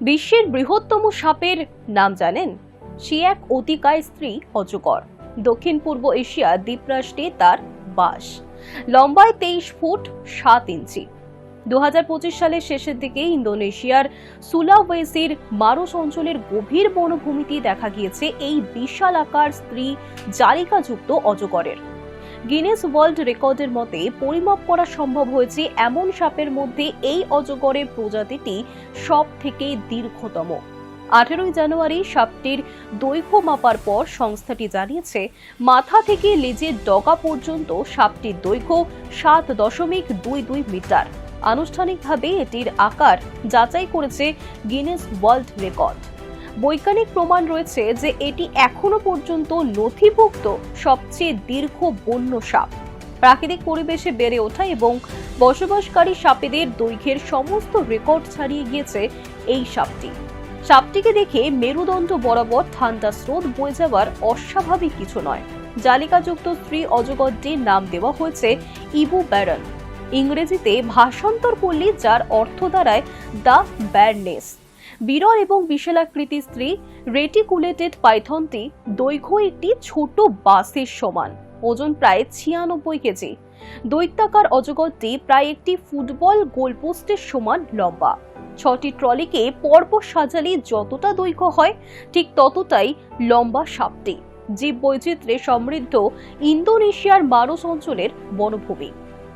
বিশ্বের বৃহত্তম সাপের নাম জানেন? সে এক অতিকায় স্ত্রী অজগর। দক্ষিণ পূর্ব এশিয়া দ্বীপরাষ্ট্রে তার বাস। লম্বায় তেইশ ফুট সাত ইঞ্চি। দু হাজার পঁচিশ সালের শেষের দিকে ইন্দোনেশিয়ার সুলাওয়েসির মারোস অঞ্চলের গভীর বনভূমিতে দেখা গিয়েছে এই বিশাল আকার স্ত্রী জালিকাযুক্ত অজগরের। গিনেস ওয়ার্ল্ড রেকর্ডের মতে, পরিমাপ করা সম্ভব হয়েছে এমন সাপের মধ্যে এই অজগরের প্রজাতিটি সব থেকে দীর্ঘতম। আঠেরোই জানুয়ারি সাপটির দৈর্ঘ্য মাপার পর সংস্থাটি জানিয়েছে, মাথা থেকে লেজের ডগা পর্যন্ত সাপটির দৈর্ঘ্য সাত দশমিক দুই দুই মিটার। আনুষ্ঠানিকভাবে এটির আকার যাচাই করেছে গিনেস ওয়ার্ল্ড রেকর্ড বৈজ্ঞানিক প্রমাণ রয়েছে যে এটি এখনও পর্যন্ত নথিভুক্ত সবচেয়ে দীর্ঘ বন্য সাপ। প্রাকৃতিক পরিবেশে বেড়ে ওঠা এবং বসবাসকারী সাপেদের দৈর্ঘ্যের সমস্ত রেকর্ড ছাড়িয়ে গিয়েছে এই সাপটি। সাপটিকে দেখে মেরুদণ্ড বরাবর ঠান্ডা স্রোত বয়ে যাওয়ার অস্বাভাবিক কিছু নয়। জালিকাযুক্ত স্ত্রী অজগরটির নাম দেওয়া হয়েছে ইবু ব্যারন। ইংরেজিতে ভাষান্তর করলে যার অর্থ দাঁড়ায় দ্য ব্যারনেস। বিরল এবং বিশালাকৃতি স্ত্রী রেটিকুলেটেড পাইথনটি দৈর্ঘ্য একটি ছোট বাসের সমান, ওজন প্রায় ছিয়ানব্বই কেজি। দৈত্যাকার অজগরটি প্রায় একটি ফুটবল গোলপোস্টের সমান লম্বা। ছটি ট্রলিকে পরপর সাজালে যতটা দৈর্ঘ্য হয়, ঠিক ততটাই লম্বা সাপটি জীব বৈচিত্র্যে সমৃদ্ধ ইন্দোনেশিয়ার মারোস অঞ্চলের বনভূমি।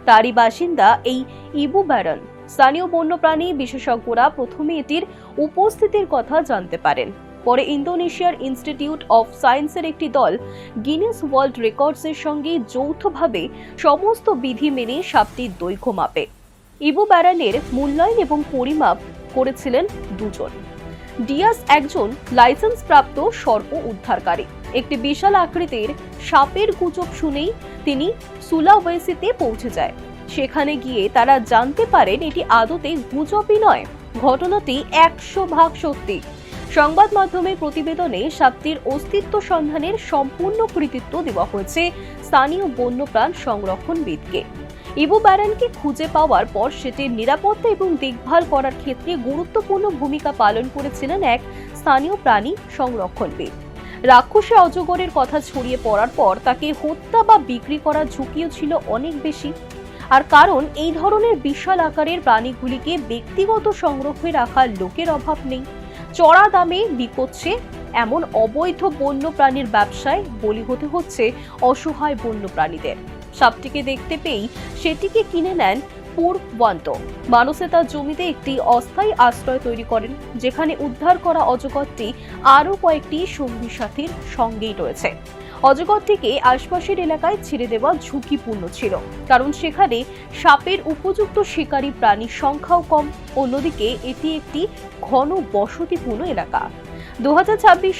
তারই বাসিন্দা এই ইবু ব্যারন। স্থানীয় বন্যপ্রাণী বিশেষজ্ঞরা প্রথমে এটির উপস্থিতির কথা জানতে পারেন। পরে ইন্দোনেশিয়ার ইনস্টিটিউট অফ সায়েন্সের একটি দল গিনেস ওয়ার্ল্ড রেকর্ডসের সঙ্গে যৌথভাবে সমস্ত বিধি মেনে সাপটির দৈর্ঘ্য মাপে। ইবু ব্যারানের মূল্যায়ন এবং পরিমাপ করেছিলেন দুজন। ডিয়াস একজন লাইসেন্স প্রাপ্ত সর্প উদ্ধারকারী। একটি বিশাল আকৃতির সাপের গুজব শুনেই তিনি সুলাওয়েসিতে পৌঁছে যায়। সেখানে গিয়ে তারা জানতে পারেন এটি আদতে গুজবই নয়। ঘটনাটি একশো ভাগ সত্যি। সংবাদ মাধ্যমের প্রতিবেদনে সাপটির অস্তিত্ব সন্ধানের সম্পূর্ণ কৃতিত্ব দেওয়া হয়েছে স্থানীয় বন্যপ্রাণ সংরক্ষণবিদকে। ইবু ব্যারানকে খুঁজে পাওয়ার পর সেটির নিরাপত্তা এবং দেখভাল করার ক্ষেত্রে গুরুত্বপূর্ণ ভূমিকা পালন করেছিলেন এক স্থানীয় প্রাণী সংরক্ষণবিদ। রাক্ষসে অজগরের কথা ছড়িয়ে পড়ার পর তাকে হত্যা বা বিক্রি করার ঝুঁকিও ছিল অনেক বেশি। আর কারণ, এই ধরনের বিশাল আকারের প্রাণীগুলিকে ব্যক্তিগত সংরক্ষে রাখার লোকের অভাব নেই। চড়া দামে বিকোচ্ছে এমন অবৈধ বন্য প্রাণীর ব্যবসায় বলি হতে হচ্ছে অসহায় বন্য প্রাণীদের। সাপটিকে দেখতে পেয়েই সেটিকে কিনে নেন পূর্বান্ত মানুষে তার জমিতে একটি অস্থায়ী আশ্রয় তৈরি করেন, যেখানে উদ্ধার করা অজগরটি আরও কয়েকটি সঙ্গী সাথীর সঙ্গেই রয়েছে। অজগরটিকে আশপাশের এলাকায় ছেড়ে দেওয়া ঝুঁকিপূর্ণ ছিল, কারণ সেখানে সাপের উপযুক্ত শিকারী প্রাণীর সংখ্যাও কম। অন্যদিকে এটি একটি ঘন বসতিপূর্ণ এলাকা। দু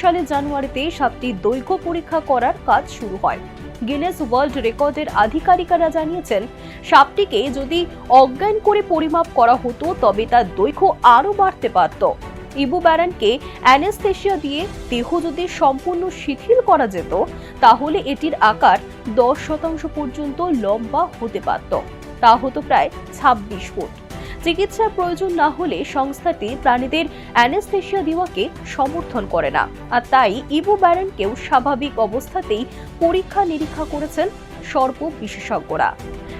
সালের জানুয়ারিতে সাপটির দৈর্ঘ্য পরীক্ষা করার কাজ শুরু হয়। গিনেস ওয়ার্ল্ড রেকর্ডের আধিকারিকরা জানিয়েছেন, সাপটিকে যদি অজ্ঞান করে পরিমাপ করা হতো, তবে তার দৈর্ঘ্য আরও বাড়তে পারত। ইবু ব্যারানকে অ্যানেস্থেশিয়া দিয়ে দেহ যদি সম্পূর্ণ শিথিল করা যেত, তাহলে এটির আকার দশ শতাংশ পর্যন্ত লম্বা হতে পারত। তা হতো প্রায় ছাব্বিশ ফুট। চিকিৎসার প্রয়োজন না হলে সংস্থাটি প্রাণীদের অ্যানেস্থেশিয়া দেওয়াকে সমর্থন করে না। আর তাই ইবু ব্যারেনকেও স্বাভাবিক অবস্থাতেই পরীক্ষা নিরীক্ষা করেছেন সর্প বিশেষজ্ঞরা।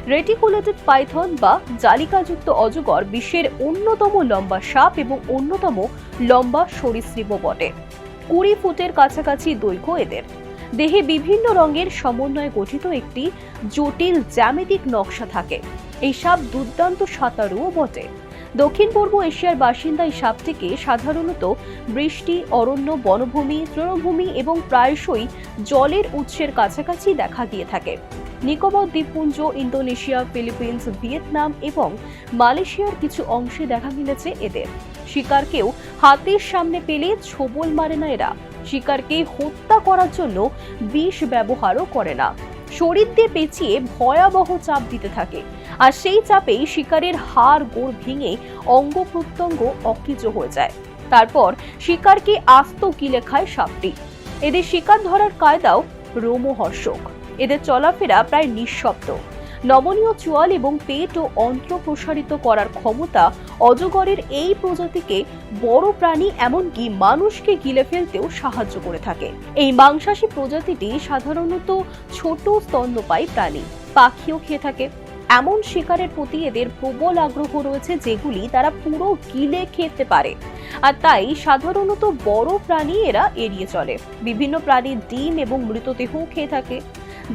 রেটিকুলেটেড পাইথন বা জালিকাযুক্ত অজগর বিশ্বের অন্যতম লম্বা সাপ এবং অন্যতম লম্বা সরীসৃপ বটে। কুড়ি ফুটের কাছাকাছি দৈর্ঘ্য এদের। দেহে বিভিন্ন রঙের সমন্বয়ে গঠিত একটি জটিল জ্যামিতিক নকশা থাকে। এই সাপ দুর্দান্ত সাঁতারুও বটে। দক্ষিণ পূর্ব এশিয়ার বাসিন্দা এই সাপটিকে সাধারণত বৃষ্টি, অরণ্য, বনভূমি, তৃণভূমি এবং প্রায়শই জলের উৎসের কাছাকাছি দেখা গিয়ে থাকে। নিকোবর দ্বীপপুঞ্জ, ইন্দোনেশিয়া, ফিলিপিন্স, ভিয়েতনাম এবং মালয়েশিয়ার কিছু অংশে দেখা মিলেছে এদের। শিকারকেও হাতের সামনে পেলে ছোবল মারে না এরা। শিকারকে হত্যা করার জন্য বিষ ব্যবহারও করে না। শরীর দিয়ে পেঁচিয়ে ভয়াবহ চাপ দিতে থাকে। আর সেই চাপেই শিকারের হাড় গোড় ভেঙে অঙ্গ প্রত্যঙ্গ অকিজ হয়ে যায়। তারপর শিকারকে আস্ত কিলে খায় সাপটি। এদের শিকার ধরার কায়দাও রোমহর্ষক। এদের চলাফেরা প্রায় নিঃশব্দ। নমনীয় চোয়াল এবং পেট ও অন্ত্র প্রসারিত করার ক্ষমতা অজগরের এই প্রজাতিকে বড় প্রাণী এমনকি মানুষকে গিলে ফেলতেও সাহায্য করে থাকে। এই মাংসাশী প্রজাতিটি সাধারণত ছোট স্তন্যপায়ী প্রাণী, পাখিও খেয়ে থাকে। এমন শিকারের প্রতি এদের প্রবল আগ্রহ রয়েছে যেগুলি তারা পুরো গিলে খেতে পারে। আর তাই সাধারণত বড় প্রাণী এরা এড়িয়ে চলে। বিভিন্ন প্রাণীর ডিম এবং মৃতদেহও খেয়ে থাকে।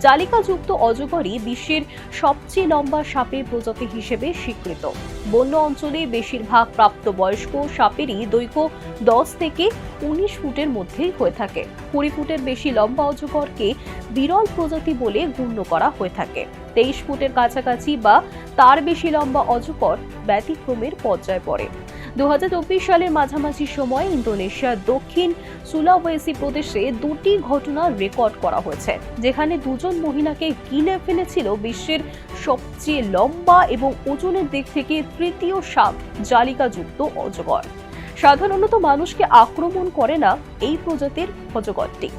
জালিকাযুক্ত অজগরই বিশ্বের সবচেয়ে লম্বা সাপের প্রজাতি হিসেবে স্বীকৃত। বন্য অঞ্চলে বেশিরভাগ প্রাপ্তবয়স্ক সাপেরই দৈর্ঘ্য দশ থেকে উনিশ ফুটের মধ্যেই হয়ে থাকে। কুড়ি ফুটের বেশি লম্বা অজগরকে বিরল প্রজাতি বলে গণ্য করা হয়ে থাকে। তেইশ ফুটের কাছাকাছি বা তার বেশি লম্বা অজগর ব্যতিক্রমের পর্যায়ে পড়ে। দু সালের মাঝামাঝি সময় ইন্দোনেশিয়ার দক্ষিণ সুলাওয়েসি প্রদেশে দুটি ঘটনা রেকর্ড করা হয়েছে, যেখানে দুজন মহিলাকে গিলে ফেলেছিল বিশ্বের সবচেয়ে লম্বা এবং ওজনের দিক থেকে তৃতীয় সাপ জালিকাযুক্ত অজগর। সাধারণত মানুষকে আক্রমণ করে না, এই প্রজাতির অজগরটি।